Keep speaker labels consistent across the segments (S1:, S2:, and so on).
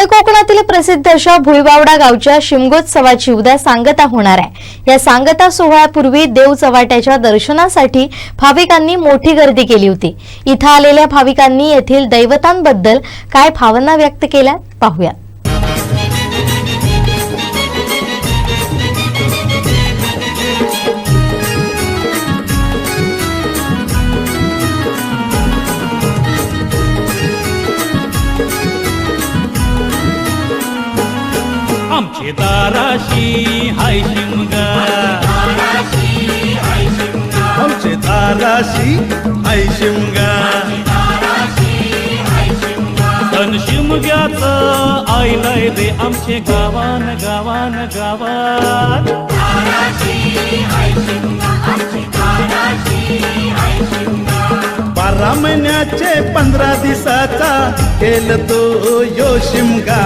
S1: तळ कोकणातील प्रसिद्ध अशा भुईबावडा गावच्या शिमगोत्सवाची उद्या सांगता होणार आहे. या सांगता सोहळ्यापूर्वी देव चव्हाट्याच्या दर्शनासाठी भाविकांनी मोठी गर्दी केली होती. इथं आलेल्या भाविकांनी येथील दैवतांबद्दल काय भावना व्यक्त केल्या? पाहूया
S2: आमचे दाराशी हाय शिमगा.
S3: आमचे दाराशी हाय शिमगा.
S2: धन शिमग्याच आयलंय दे आमचे गावान गावान गावान
S3: बारा महिन्याचे पंधरा दिसाचा केल तो यो शिमगा.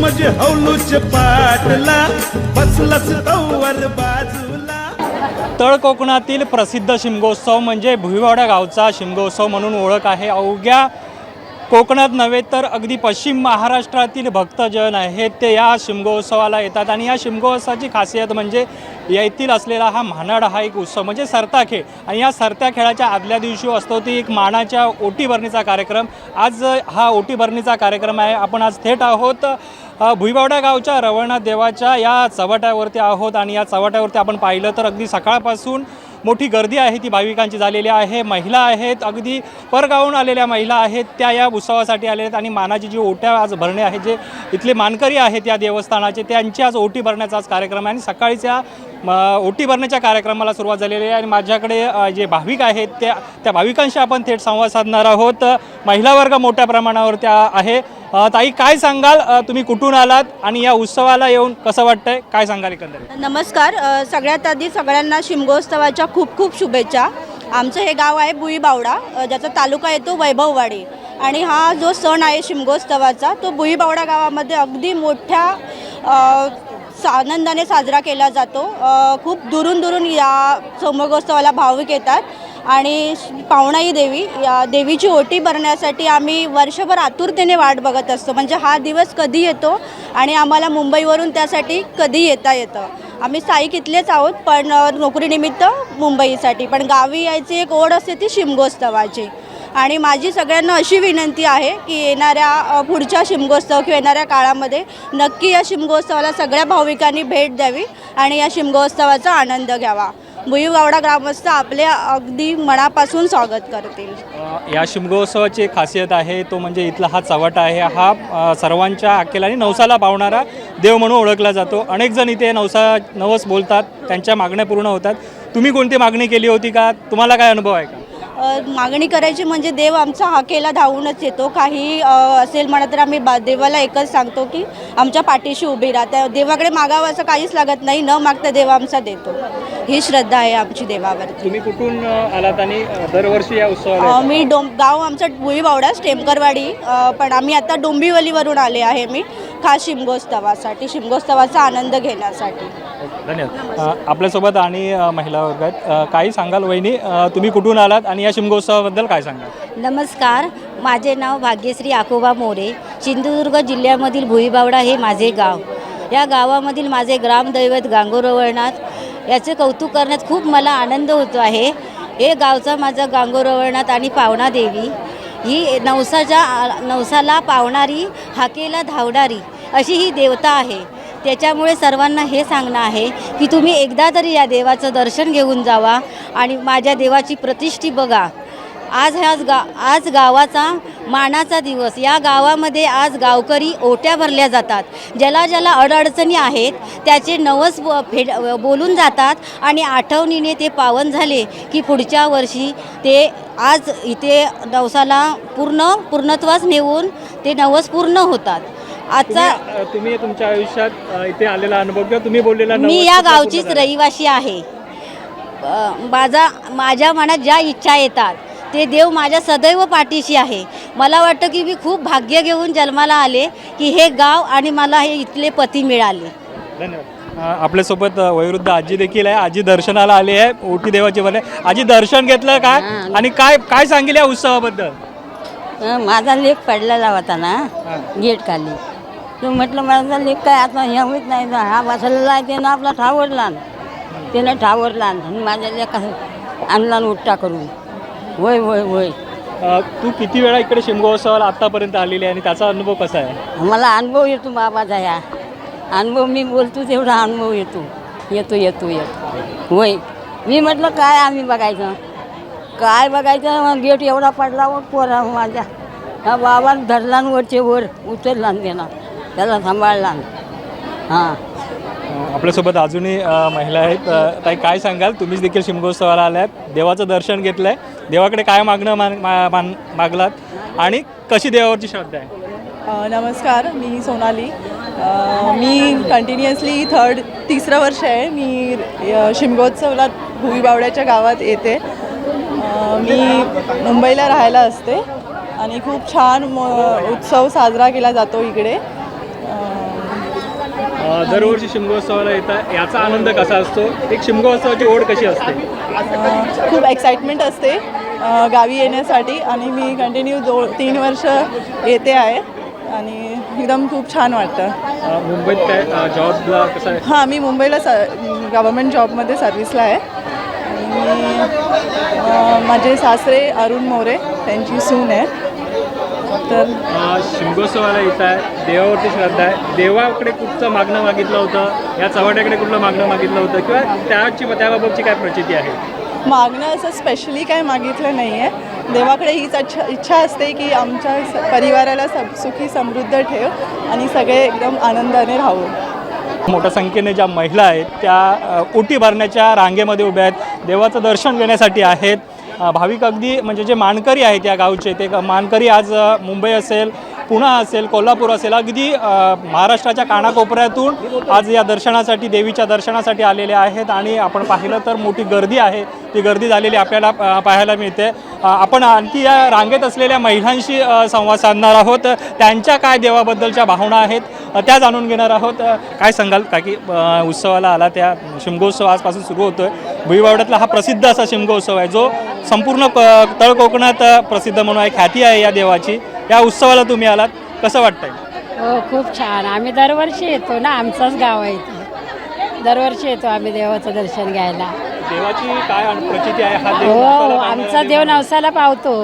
S3: म्हणजे हौलूच पाटला बसलस तवर बाजूला.
S2: तळ कोकणातील प्रसिद्ध शिमगोत्सव म्हणजे भुईवाडा गावचा शिमगोत्सव म्हणून ओळख आहे. अवघ्या कोकणात नव्हे तर अगदी पश्चिम महाराष्ट्रातील भक्तजन आहेत ते या शिमगोत्सवाला येतात. आणि या शिमगोत्सवाची खासियत म्हणजे येथील असलेला हा म्हानाड हा एक उत्सव म्हणजे सरता खेळ आणि या सरत्या खेळाच्या आदल्या दिवशी असतो ती एक मानाच्या ओटी भरणीचा कार्यक्रम. आज हा ओटी भरणीचा कार्यक्रम आहे. आपण आज थेट आहोत. भुईबावडा गावच्या रवळनाथ देवाच्या या चव्हाट्यावरती आहोत आणि या चव्हाट्यावरती आपण पाहिलं तर अगदी सकाळपासून मोठी गर्दी आहे ती भाविकांची झालेली आहे. महिला आहेत अगदी परगावून आलेल्या महिला आहेत त्या या उत्सवासाठी आलेल्या आहेत आणि मानाची जी ओट्या आज भरणे आहे जे इथले मानकरी आहेत या देवस्थानाचे त्यांची आज ओटी भरण्याचा आज कार्यक्रम आहे आणि सकाळीच या ओटी भरण्याच्या कार्यक्रमाला सुरुवात झालेली आहे आणि माझ्याकडे जे भाविक आहेत त्या त्या भाविकांशी आपण थेट संवाद साधणार आहोत. महिला वर्ग मोठ्या प्रमाणावर त्या आहे. ताई काय सांगाल? तुम्ही कुठून आलात आणि या उत्सवाला येऊन कसं वाटतंय? काय सांगाल एकंदरीत?
S4: नमस्कार. सगळ्यात आधी सगळ्यांना शिमगोत्सवाच्या खूप खूप शुभेच्छा. आमचं हे गाव आहे बुईबावडा. ज्याचा तालुका येतो वैभववाडी. आणि हा जो सण आहे शिमगोत्सवाचा तो बुईबावडा गावामध्ये अगदी मोठ्या सा- आनंदाने साजरा केला जातो. खूप दुरून दुरून या शिमगोत्सवाला भाविक येतात. आणि श- पावणाई देवी या देवीची ओटी भरण्यासाठी आम्ही वर्षभर आतुरतेने वाट बघत असतो. म्हणजे हा दिवस कधी येतो आणि आम्हाला मुंबईवरून त्यासाठी कधी येता येतं? आम्ही साईक इथलेच आहोत पण नोकरीनिमित्त मुंबईसाठी. पण गावी यायची एक ओढ असते ती शिमगोत्सवाची. आणि माझी सगळ्यांना अशी विनंती आहे की येणाऱ्या पुढच्या शिमगोत्सव किंवा येणाऱ्या काळामध्ये नक्की या शिमगोत्सवाला सगळ्या भाविकांनी भेट द्यावी आणि या शिमगोत्सवाचा आनंद घ्यावा. भुईगावडा ग्रामस्थ आपले अगदी मनापासून स्वागत करतील.
S2: या शिमगोत्सवाची एक खासियत आहे तो म्हणजे इथला हा चव्हाटा आहे. हा अ, सर्वांच्या अखेल आणि नवसाला पावणारा देव म्हणून ओळखला जातो. अनेक जण इथे नवसा नवस बोलतात त्यांच्या मागण्या पूर्ण होतात. तुम्ही कोणती मागणी केली होती का? तुम्हाला काय अनुभव आहे का?
S4: मागणी करायची म्हणजे देव आमचा हाकेला धावूनच येतो. काही असेल म्हणा तर आम्ही बा देवाला एकच सांगतो की आमच्या पाठीशी उभी राहा. त्या देवाकडे मागावं असं काहीच लागत नाही. न मागता देव आमचा देतो. ही श्रद्धा आहे आमची देवावरती.
S2: तुम्ही कुठून आलात आणि दरवर्षी या उत्सवाला
S4: मी डोम गाव आमचं भुईबावडा टेमकरवाडी अ, पण आम्ही आता डोंबिवलीवरून आले आहे मी खास शिमगोत्सवासाठी शिमगोत्सवाचा आनंद घेण्यासाठी?
S2: धन्यवाद. आपल्यासोबत आणि महिला वर्ग आहेत. काही सांगाल वहिनी? तुम्ही कुठून आलात आणि या शिमगोत्सवाबद्दल काय सांगाल?
S5: नमस्कार. माझे नाव भाग्यश्री आकोबा मोरे. सिंधुदुर्ग जिल्ह्यामधील भुईबावडा हे माझे गाव. या गावामधील माझे ग्रामदैवत गांगोरवळनाथ याचे कौतुक करण्यात खूप मला आनंद होतो आहे. हे गावचा माझा गांगोरवळनाथ आणि पावणा देवी. ही नवसाच्या नवसाला पावणारी हाकेला धावणारी अशी ही देवता आहे. त्याच्यामुळे सर्वांना हे सांगणं आहे की तुम्ही एकदा तरी या देवाचं दर्शन घेऊन जावा आणि माझ्या देवाची प्रतिष्ठी बघा. आज ह्याच गा आज गावाचा मानाचा दिवस. या गावामध्ये आज गावकरी ओट्या भरल्या जातात. ज्याला ज्याला अडअडचणी आहेत त्याचे नवस ब- फेड बोलून जातात आणि आठवणीने ते पावन झाले की पुढच्या वर्षी ते आज इथे नवसाला पूर्ण पूर्णत्वास नेऊन ते नवस पूर्ण होतात. आजचा
S2: तुम्ही, तुमच्या आयुष्यात अ, इथे आलेला अनुभव किंवा तुम्ही बोललेला
S5: मी
S2: नवस
S5: या
S2: कुठला
S5: गावचीच
S2: पूर्ण झाला?
S5: रहिवासी आहे. अ, माझा माझ्या मनात ज्या इच्छा येतात ते देव माझ्या सदैव पाठीशी आहे. मला वाटतं की मी खूप भाग्य घेऊन जन्माला आले की हे गाव आणि मला हे इथले पती मिळाले.
S2: धन्यवाद. अ, आपल्यासोबत अ, वयोवृद्ध आजी देखील आहे. आजी दर्शनाला आली आहे. ओटी देवाची बने आजी दर्शन घेतलं काय आणि काय काय सांगेल या उत्सवाबद्दल?
S6: माझा लेख पडलेला होता ना गेट खाली तो म्हटलं माझा लेख काय आता? हे होत नाही हा बसलेला आहे त्यानं आपला ठावरला त्यानं ठावरला आणि माझ्या लेखा आणला आणि उट्टा करून. होय होय होय.
S2: अ, तू किती वेळा इकडे शिमगोत्सवाला आतापर्यंत आलेली आहे आणि त्याचा अनुभव कसा आहे?
S6: मला अनुभव येतो बाबाचा या अनुभव मी बोलतो तेवढा अनुभव येतो. येतो येतो येतो. होय. मी म्हटलं काय आम्ही बघायचं? काय बघायचं? मग गेट एवढा पडला वर पोरा माझ्या. हा बाबा धरला न वरचे वर उचलला न त्याला त्याला सांभाळला. हां.
S2: आपल्यासोबत अजूनही अ, महिला आहेत. अ, ताई काय सांगाल? तुम्हीच देखील शिमगोत्सवाला आल्यात देवाचं दर्शन घेतलंय. देवाकडे काय मागणं मान मा- मान- मागलात? आणि कशी देवावरची श्रद्धा आहे?
S7: अ, नमस्कार. मी सोनाली. अ, मी कंटिन्युअसली थर्ड तिसरं वर्ष आहे. मी अ, शिमगोत्सवला भुई बावड्याच्या गावात येते. अ, मी मुंबईला राहायला असते. आणि खूप छान म- उत्सव साजरा केला जातो इकडे.
S2: दरवर्षी शिमगोत्सवाला येतात याचा आनंद कसा असतो? एक शिमगोत्सवाची ओढ कशी असते?
S7: खूप एक्साइटमेंट असते गावी येण्यासाठी आणि मी कंटिन्यू दो तीन वर्ष येते आहे आणि एकदम खूप छान वाटतं.
S2: मुंबईत काय जॉबला कसं आहे?
S7: हां मी मुंबईला स गव्हर्मेंट जॉबमध्ये सर्व्हिसला आहे. आणि माझे सासरे अरुण मोरे त्यांची सून आहे. तर?
S2: शिमगोत्सवाला येत आहे देवावरती श्रद्धा आहे. देवाकडे कुठचं मागणं मागितलं होतं या चव्हाट्याकडे कुठलं मागणं मागितलं होतं किंवा त्याची त्याबाबतची काय प्रचिती आहे?
S7: मागणं असं स्पेशली काय मागितलं नाही आहे देवाकडे हीच अच्छा इच्छा असते की आमच्या स- परिवाराला सब सुखी समृद्ध ठेव आणि सगळे एकदम आनंदाने राहू.
S2: मोठ्या संख्येने ज्या महिला आहेत त्या ओटी भरण्याच्या रांगेमध्ये उभ्या आहेत. देवाचं दर्शन घेण्यासाठी आहेत. भाविक अगदी म्हणजे जे मानकरी आहेत या गावचे ते मानकरी आज मुंबई असेल पुणा असेल कोल्हापूर असेल अगदी महाराष्ट्राच्या कानाकोपऱ्यातून आज या दर्शनासाठी देवीच्या दर्शनासाठी आलेले आहेत आणि आपण पाहिलं तर मोठी गर्दी आहे. ती गर्दी झालेली आपल्याला पाहायला मिळते. आपण आणखी या रांगेत असलेल्या महिलांशी संवाद साधणार आहोत. त्यांच्या काय देवाबद्दलच्या भावना आहेत त्या जाणून घेणार आहोत. काय सांगाल? का की उत्सवाला आला त्या शिमगोत्सव आजपासून सुरू होतो आहे भुईवावड्यातला हा प्रसिद्ध असा शिमगोत्सव आहे जो संपूर्ण क तळ कोकणात प्रसिद्ध म्हणून आहे ख्याती आहे या देवाची. या उत्सवाला तुम्ही आलात. कसं वाटतंय?
S8: हो खूप छान. आम्ही दरवर्षी येतो ना आमचंच गाव आहे इथे. दरवर्षी येतो आम्ही देवाचं दर्शन घ्यायला.
S2: देवाची काय प्रचिती आहे? हा
S8: हो आमचा देव नवसाला पावतो.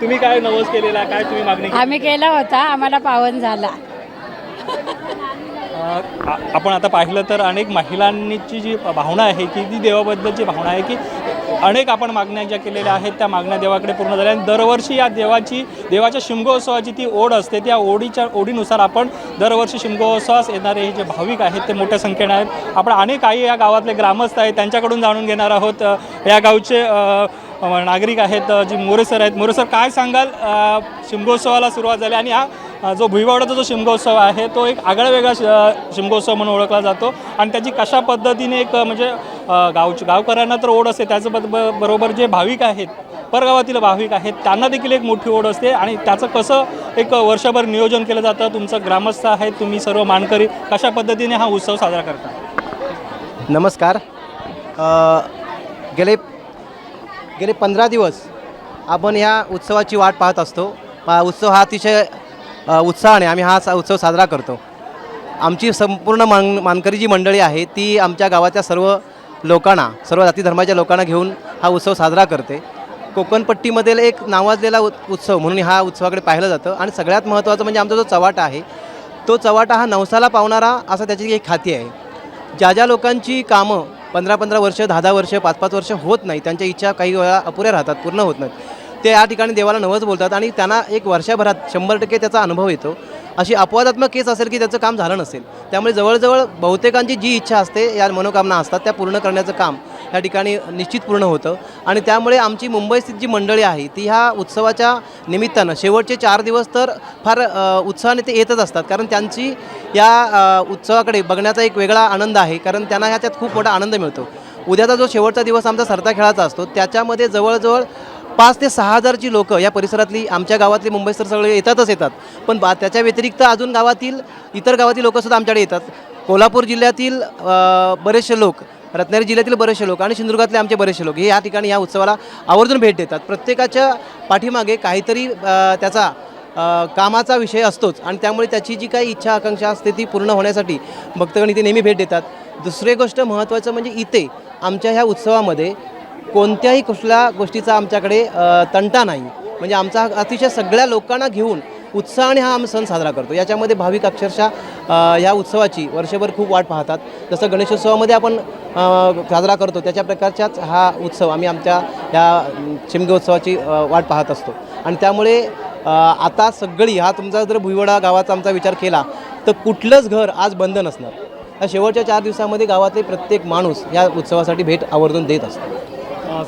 S2: तुम्ही काय नवस केलेला? काय तुम्ही मागणी?
S8: आम्ही केला होता आम्हाला पावन झाला.
S2: आपण आता पाहिलं तर अनेक महिलांची जी भावना आहे की ती देवाबद्दलची भावना आहे की अनेक आपण मागण्या ज्या केलेल्या आहेत त्या मागण्या देवाकडे पूर्ण झाल्या. आणि दरवर्षी या देवाची देवाच्या शिमगोत्सवाची ती ओढ असते. त्या ओढीच्या ओढीनुसार आपण दरवर्षी शिमगोत्सवास येणारे हे जे भाविक आहेत ते मोठ्या संख्येने आहेत. आपण अनेक आई या गावातले ग्रामस्थ आहेत त्यांच्याकडून जाणून घेणार आहोत. या गावचे नागरिक आहेत जे जी मोरेसर आहेत. मोरेसर काय सांगाल? शिमगोत्सवाला सुरुवात झाली आणि हा जो भुईवाडाचा जो शिमगोत्सव आहे तो एक आगळा वेगळा शि- शिमगोत्सव म्हणून ओळखला जातो. आणि त्याची कशा पद्धतीने एक म्हणजे गावची गावकऱ्यांना तर ओढ असते त्याचं ब- ब- बरोबर जे भाविक आहेत परगावातील भाविक आहेत त्यांना देखील एक मोठी ओढ असते. आणि त्याचं कसं एक वर्षभर नियोजन केलं जातं तुमचं ग्रामस्थ आहे तुम्ही सर्व मानकरी कशा पद्धतीने हा उत्सव साजरा करता?
S9: नमस्कार. गेले गेले पंधरा दिवस आपण ह्या उत्सवाची वाट पाहत असतो. हा उत्सव हा अतिशय उत्साहाने आम्ही हा सा- उत्सव साजरा करतो. आमची संपूर्ण मान मानकरी जी मंडळी आहे ती आमच्या गावाच्या सर्व लोकांना सर्व जाती धर्माच्या लोकांना घेऊन हा उत्सव साजरा करते. कोकणपट्टीमधील एक नावाजलेला उत्सव म्हणून हा उत्सवाकडे पाहिलं जातं. आणि सगळ्यात महत्त्वाचं म्हणजे आमचा जो चवाटा आहे तो चवाटा हा नवसाला पावणारा असा त्याची एक खाती आहे. ज्या ज्या लोकांची कामं पंधरा पंधरा वर्ष दहा दहा वर्ष पाच पाच वर्ष होत नाही त्यांच्या इच्छा काही वेळा अपुऱ्या राहतात पूर्ण होत नाहीत. ते या ठिकाणी देवाला नवस बोलतात आणि त्यांना एक वर्षभरात शंभर टक्के त्याचा अनुभव येतो. अशी अपवादात्मक केस असेल की त्याचं काम झालं नसेल त्यामुळे जवळजवळ बहुतेकांची जी इच्छा असते या मनोकामना असतात त्या पूर्ण करण्याचं काम या ठिकाणी निश्चित पूर्ण होतं. आणि त्यामुळे आमची मुंबईस्थित जी मंडळी आहे ती ह्या उत्सवाच्या निमित्तानं शेवटचे चार दिवस तर फार उत्साहाने ते येतच असतात. कारण त्यांची या उत्सवाकडे बघण्याचा एक वेगळा आनंद आहे. कारण त्यांना ह्याच्यात खूप मोठा आनंद मिळतो. उद्याचा जो शेवटचा दिवस आमचा सरता खेळाचा असतो त्याच्यामध्ये जवळजवळ पाच ते सहा हजारची लोकं या परिसरातली आमच्या गावातली मुंबईस्तर सगळे येतातच येतात. पण बा त्याच्या व्यतिरिक्त अजून गावातील इतर गावातील लोकंसुद्धा आमच्याकडे येतात. कोल्हापूर जिल्ह्यातील बरेचसे लोक रत्नागिरी जिल्ह्यातील बरेचसे लोक आणि सिंधुदुर्गातले आमचे बरेचसे लोक हे या ठिकाणी या उत्सवाला आवर्जून भेट देतात. प्रत्येकाच्या पाठीमागे काहीतरी त्याचा कामाचा विषय असतोच आणि त्यामुळे त्याची जी काही इच्छा आकांक्षा असते ती पूर्ण होण्यासाठी भक्तगण इथे नेहमी भेट देतात. दुसरी गोष्ट महत्त्वाचं म्हणजे इथे आमच्या ह्या उत्सवामध्ये कोणत्याही कुठल्या गोष्टीचा आमच्याकडे तंटा नाही. म्हणजे आमचा अतिशय सगळ्या लोकांना घेऊन उत्साहाने हा आम्ही सण साजरा करतो. याच्यामध्ये भाविक अक्षरशः या ह्या उत्सवाची वर्षभर खूप वाट पाहतात. जसं गणेशोत्सवामध्ये आपण साजरा करतो त्याच्या प्रकारच्याच हा उत्सव आम्ही आमच्या या शिमगोत्सवाची उत्सवाची वाट पाहत असतो. आणि त्यामुळे आता सगळी हा तुमचा जर भुईवडा गावाचा आमचा विचार केला तर कुठलंच घर आज बंद नसणार. या शेवटच्या चार दिवसामध्ये गावातले प्रत्येक माणूस या उत्सवासाठी भेट आवर्जून देत असतो.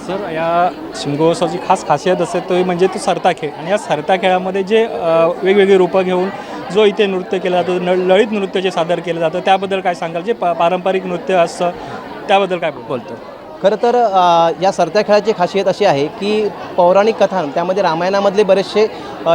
S2: सर या शिमगोत्सवाची खास खासियत असते तो म्हणजे तो सरता खेळ. आणि या सरता खेळामध्ये जे वेगवेगळी रूपं घेऊन जो इथे नृत्य केलं जातं न ललित नृत्य जे सादर केलं जातं त्याबद्दल काय सांगाल? जे पा पारंपरिक नृत्य असतं त्याबद्दल काय बोलतो?
S9: खरं तर या सरत्या खेळाची खासियत अशी आहे की पौराणिक कथा त्यामध्ये रामायणामधले बरेचसे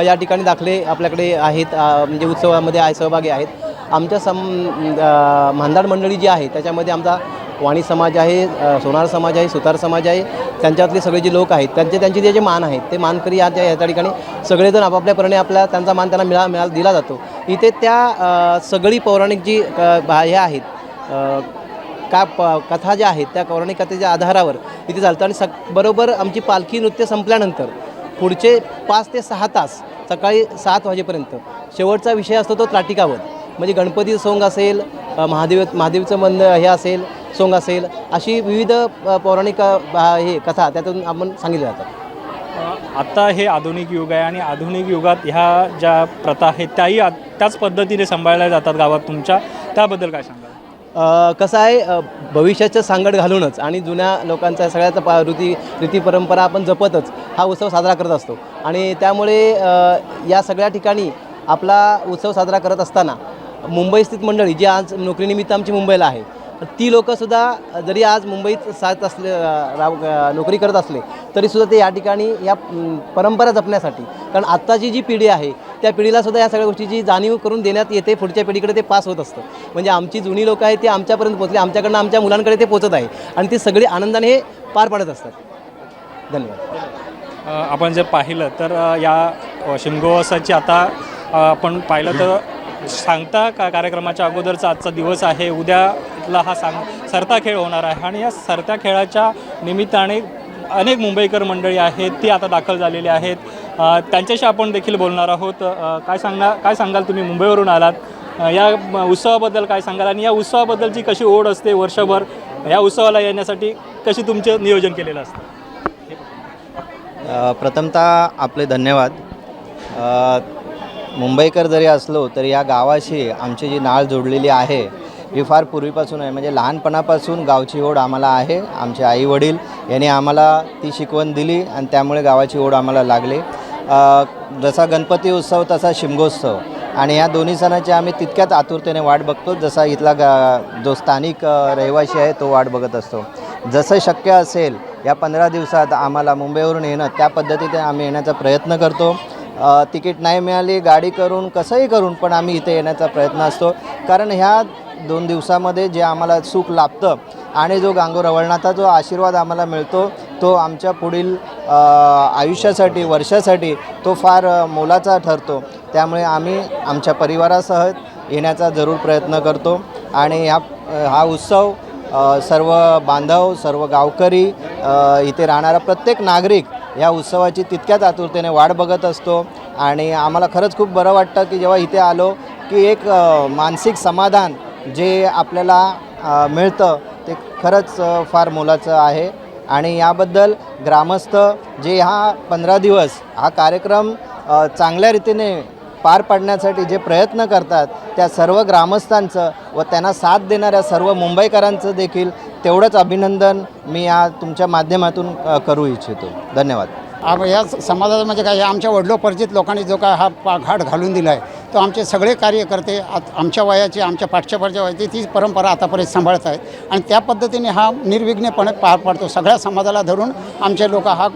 S9: या ठिकाणी दाखले आपल्याकडे आहेत म्हणजे उत्सवामध्ये आहे सहभागी आहेत. आमच्या सम अ, म्हांदाड मंडळी जी आहे त्याच्यामध्ये आमचा वाणी समाज आहे सोनार समाज आहे सुतार समाज आहे त्यांच्यातले सगळे जे लोक आहेत त्यांचे त्यांचे जे जे मान आहेत ते मानकरी या त्या त्या ठिकाणी सगळेजण आपापल्यापरीने आपला त्यांचा मान त्यांना मिळा मिळा दिला जातो. इथे त्या सगळी पौराणिक जी हे आहेत का प कथा ज्या आहेत त्या पौराणिक कथेच्या आधारावर इथे चालतं आणि सग बरोबर आमची पालखी नृत्य संपल्यानंतर पुढचे पाच ते सहा तास सकाळी सात वाजेपर्यंत शेवटचा विषय असतो तो त्राटिकावध म्हणजे गणपती सोंग असेल महादेव महादेवचं मंद हे असेल सोंग असेल अशी विविध पौराणिक हे कथा त्यातून आपण सांगितल्या जातात.
S2: आता हे आधुनिक युग आहे आणि आधुनिक युगात ह्या ज्या प्रथा आहेत त्याही त्याच पद्धतीने सांभाळल्या जातात गावात तुमच्या. त्याबद्दल काय सांगाल?
S9: अ, कसं आहे भविष्याचं सांगड घालूनच आणि जुन्या लोकांचा सगळ्याचा पा रीती रीती परंपरा आपण जपतच हा उत्सव साजरा करत असतो. आणि त्यामुळे या सगळ्या ठिकाणी आपला उत्सव साजरा करत असताना मुंबई स्थित मंडळी जी आज नोकरीनिमित्त आमची मुंबईला आहे ती लोकंसुद्धा जरी आज मुंबईत साथ असले राव नोकरी करत असले तरीसुद्धा ते या ठिकाणी या परंपरा जपण्यासाठी कारण आत्ताची जी पिढी आहे त्या पिढीलासुद्धा या सगळ्या गोष्टीची जाणीव करून देण्यात येते पुढच्या पिढीकडे ते पास होत असतं. म्हणजे आमची जुनी लोकं आहेत ती आमच्यापर्यंत पोचले आमच्याकडनं आमच्या मुलांकडे ते पोचत आहे आणि ते सगळे आनंदाने हे पार पाडत असतात. धन्यवाद.
S2: आपण जर पाहिलं तर या शिमगोवासाची आता आपण पाहिलं तर सांगता का कार्यक्रमाच्या अगोदरचा आजचा दिवस आहे? उद्याला हा सांग सरता खेळ होणार आहे आणि या सरत्या खेळाच्या निमित्ताने अनेक मुंबईकर मंडळी आहेत ती आता दाखल झालेली आहेत. त्यांच्याशी आपण देखील बोलणार आहोत. काय सांगा काय सांगाल तुम्ही? मुंबईवरून आलात. या उत्सवाबद्दल काय सांगाल? आणि या उत्सवाबद्दलची कशी ओढ असते वर्षभर? या उत्सवाला येण्यासाठी कशी तुमचं नियोजन केलेलं असतं?
S10: प्रथमतः आपले धन्यवाद. मुंबईकर जरी असलो तरी या गावाशी आमची जी नाळ जोडलेली आहे ही फार पूर्वीपासून आहे. म्हणजे लहानपणापासून गावची ओढ आम्हाला आहे. आमचे आई वडील यांनी आम्हाला ती शिकवण दिली आणि त्यामुळे गावाची ओढ आम्हाला लागली. जसा गणपती उत्सव तसा शिमगोत्सव. आणि ह्या दोन्ही सणाची आम्ही तितक्याच आतुरतेने वाट बघतो. जसा इथला गा जो स्थानिक रहिवासी आहे तो वाट बघत असतो. जसं शक्य असेल या पंधरा दिवसात आम्हाला मुंबईवरून येणं त्या पद्धतीने आम्ही येण्याचा प्रयत्न करतो. तिकीट नाही मिळाली गाडी करून कसंही करून पण आम्ही इथे येण्याचा प्रयत्न असतो. कारण ह्या दोन दिवसामध्ये जे आम्हाला सुख लाभतं आणि जो गांगो रवळनाथा जो आशीर्वाद आम्हाला मिळतो तो आमच्या पुढील आयुष्यासाठी वर्षासाठी तो फार मोलाचा ठरतो. त्यामुळे आम्ही आमच्या परिवारासह येण्याचा जरूर प्रयत्न करतो आणि ह्या हा उत्सव सर्व बांधव सर्व गावकरी इथे राहणारा प्रत्येक नागरिक या उत्सवाची तितक्याच आतुरतेने वाट बघत असतो. आणि आम्हाला खरंच खूप बरं वाटतं की जेव्हा इथे आलो की एक मानसिक समाधान जे आपल्याला मिळतं ते खरंच फार मोलाचं आहे. आणि याबद्दल ग्रामस्थ जे हा पंधरा दिवस हा कार्यक्रम चांगल्या रीतीने पार पाडण्यासाठी जे प्रयत्न करतात त्या सर्व ग्रामस्थांचं व त्यांना साथ देणाऱ्या सर्व मुंबईकरांचं देखील तेवढंच अभिनंदन मी या तुमच्या माध्यमातून करू इच्छितो. धन्यवाद.
S11: आम या समाजाचं म्हणजे काय आमच्या वडिलोपरिचित लोकांनी जो काय हा पा घाट घालून दिला आहे तो आमचे सगळे कार्यकर्ते आत आमच्या वयाचे आमच्या पाठच्या पाठच्या वयाची तीच परंपरा आतापर्यंत सांभाळत आहेत आणि त्या पद्धतीने हा निर्विघ्नपणे पार पाडतो. सगळ्या समाजाला धरून आमचे लोक हा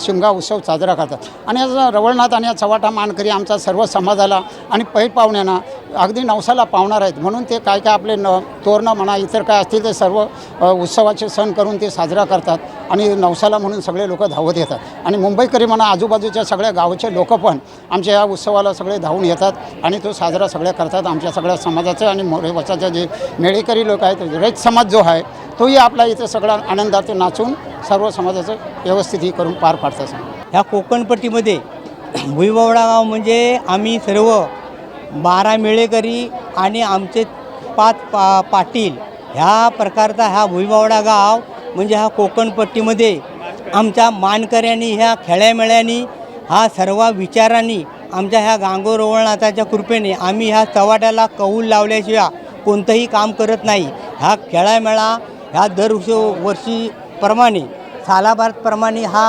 S11: शिमगा उत्सव साजरा करतात. आणि याचा रवळनाथ आणि या चव्हाटा मानकरी आमचा सर्व समाजाला आणि पैठ पाहुण्यांना अगदी नवसाला पावणार आहेत. म्हणून ते काय काय आपले न तोरणं म्हणा इतर काय असतील ते सर्व उत्सवाचे सण करून ते साजरा करतात. आणि नवसाला म्हणून सगळे लोक धावत येतात. आणि मुंबईकरी म्हणा आजूबाजूच्या सगळ्या गावचे लोक पण आमच्या या उत्सवाला सगळे धावून येतात आणि तो साजरा सगळ्या करतात आमच्या सगळ्या समाजाचं आणि मोरे वचाचं जे मेळेकरी लोक आहेत रयत समाज जो आहे तोही आपला इथं सगळा आनंदात नाचून सर्व समाजाचं व्यवस्थित ही करून पार पाडतात.
S12: ह्या कोकणपट्टीमध्ये भुईबावडा गाव म्हणजे आम्ही सर्व बारा मेळेकरी आणि आमचे पाच पा पाटील ह्या प्रकारचा हा भुईबावडा गाव म्हणजे हा कोकणपट्टीमध्ये आमच्या मानकऱ्यांनी ह्या खेळ्यामेळ्यांनी हा सर्व विचारांनी आमच्या ह्या गांगोरवळनाथाच्या कृपेने आम्ही ह्या चव्हाट्याला कौल लावल्याशिवाय कोणतंही काम करत नाही. ह्या खेळामेळा ह्या दर वर्षीप्रमाणे सालाभारतप्रमाणे हा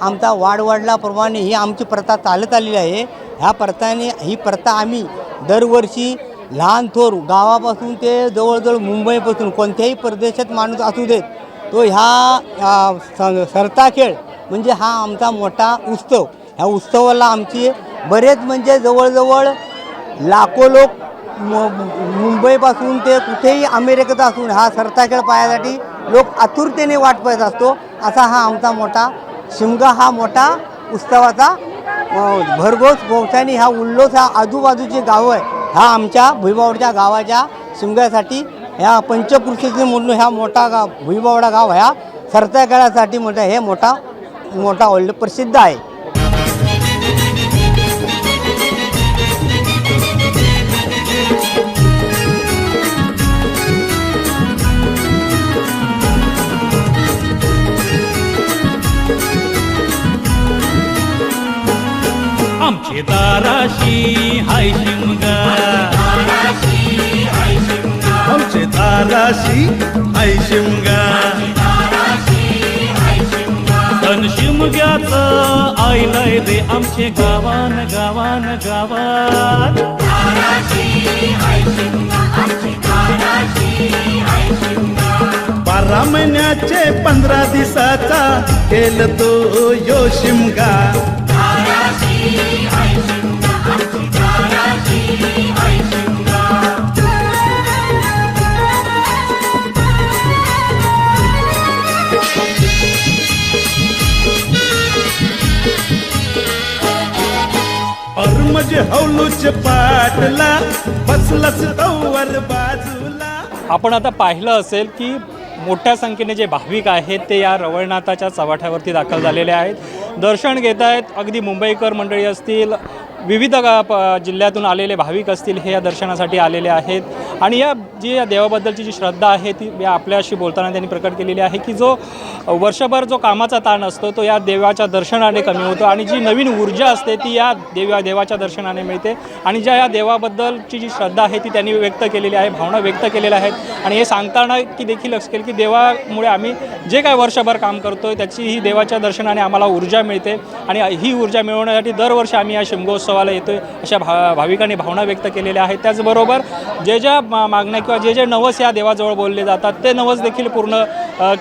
S12: आमचा वाढवडलाप्रमाणे ही आमची प्रथा चालत आलेली आहे. ह्या प्रथाने ही प्रथा आम्ही दरवर्षी लहान थोर गावापासून ते जवळजवळ मुंबईपासून कोणत्याही प्रदेशात माणूस असू देत तो ह्या सरता खेळ म्हणजे हा आमचा मोठा उत्सव. ह्या उत्सवाला आमची बरेच म्हणजे जवळजवळ लाखो लोक मु- मुंबईपासून ते कुठेही अमेरिकेत असून हा सरताखेळ पाहण्यासाठी लोक आतुरतेने वाट पाहत असतो. असा हा आमचा मोठा शिमगा हा मोठा उत्सवाचा भरघोस गवसानी हा उल्लोस हा आजूबाजूची गावं आहे हा आमच्या भुईबावडच्या गावाच्या शिमग्यासाठी ह्या पंचकृषीचे म्हणून ह्या मोठा गाव भुईबावडा गाव ह्या सरताखेळासाठी मोठा हे मोठा मोठा प्रसिद्ध आहे.
S3: आमचे दाराशी हाय शिमगा. आमचे दाराशी हाय शिमगा. तन शिमग्याच आयलंय दे आमचे गावान गावान गावान बारा महिन्याचे पंधरा दिसाचा केल तो यो शिमगा. पाटला
S2: आपण आता पाहिलं असेल की मोठ्या संख्येने जे भाविक आहेत ते या रवळनाथाच्या चव्हाट्यावरती दाखल झालेले आहेत. दर्शन घेत आहेत अगदी मुंबईकर मंडळी असतील विविध प- जिल्ह्यातून आलेले भाविक असतील हे या दर्शनासाठी आलेले आहेत. आणि या जी या देवाबद्दलची जी श्रद्धा आहे ती या आपल्याशी बोलताना त्यांनी प्रकट केलेली आहे की जो वर्षभर जो कामाचा ताण असतो तो या देवाच्या दर्शनाने कमी होतो आणि जी नवीन ऊर्जा असते ती या देवा देवाच्या दर्शनाने मिळते. आणि ज्या या देवाबद्दलची जी श्रद्धा आहे ती त्यांनी व्यक्त केलेली आहे भावना व्यक्त केलेल्या आहेत. आणि हे सांगताना की देखील लक्ष केलं की देवामुळे आम्ही जे काय वर्षभर काम करतो त्याची ही देवाच्या दर्शनाने आम्हाला ऊर्जा मिळते. आणि ही ऊर्जा मिळवण्यासाठी दरवर्षी आम्ही या शिमगोत्सवाला येतोय अशा भा भाविकांनी भावना व्यक्त केलेल्या आहेत. त्याचबरोबर जे ज्या मागण्या किंवा जे जे नवस या देवाजवळ बोलले जातात ते नवस देखील पूर्ण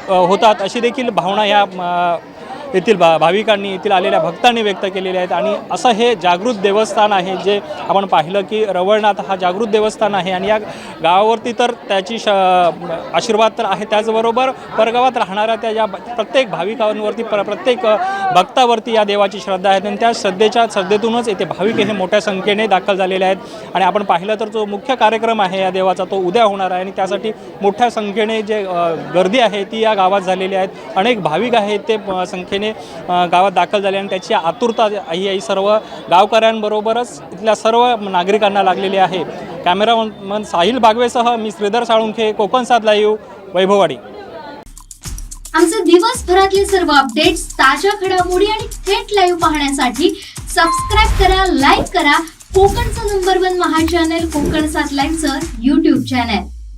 S2: होतात. अशी देखील भावना या येथील भा भाविकांनी येथील आलेल्या भक्तांनी व्यक्त केलेले आहेत. आणि असं हे जागृत देवस्थान आहे जे आपण पाहिलं की रवळनाथ हा जागृत देवस्थान आहे. आणि या गावावरती तर त्याची श आशीर्वाद तर आहे त्याचबरोबर परगावात राहणाऱ्या त्या ज्या प्रत्येक भाविकांवरती प्र प्रत्येक भक्तावरती या देवाची श्रद्धा आहे. आणि त्या श्रद्धेच्या श्रद्धेतूनच येथे भाविक हे मोठ्या संख्येने दाखल झालेले आहेत. आणि आपण पाहिलं तर जो मुख्य कार्यक्रम आहे या देवाचा तो उद्या होणार आहे. आणि त्यासाठी मोठ्या संख्येने जे गर्दी आहे ती या गावात झालेली आहेत अनेक भाविक आहेत ते संख्येने संख्येने गावात दाखल झाले आणि त्याची आतुरता ही आई सर्व गावकऱ्यांबरोबरच इथल्या सर्व नागरिकांना लागलेली आहे. कॅमेरामन साहिल बागवेसह मी श्रीधर साळुंखे कोकण साथ लाईव्ह वैभववाडी.
S13: आमचे दिवसभरातले सर्व अपडेट्स ताज्या घडामोडी आणि थेट लाईव्ह पाहण्यासाठी सबस्क्राईब करा लाईक करा. कोकणचं नंबर वन महा चॅनल कोकण सात लाईव्हचं युट्यूब चॅनल